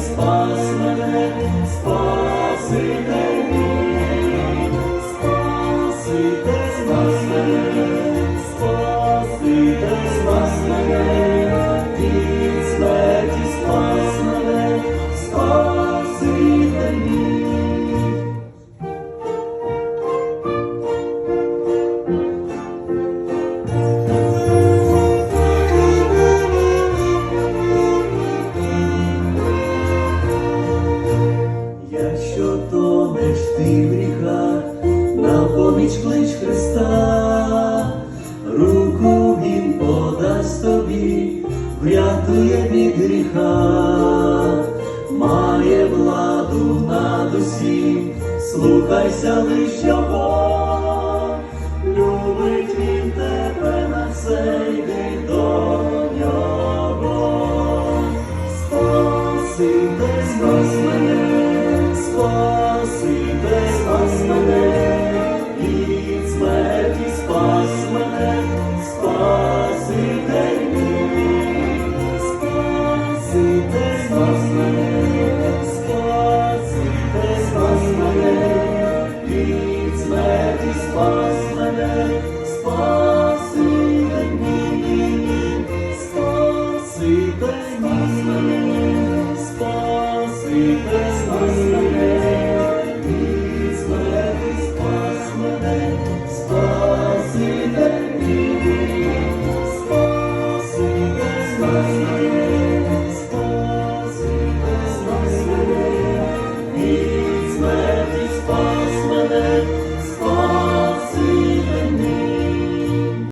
спас мене, спас ти в гріхах, на поміч клич Христа, руку Він подасть тобі, врятує від гріха, має владу над усім, слухайся лиш його, любить він тебе на цей день до нього. спас мене, спаси мені, спаси, спас мене, спаси, спаси.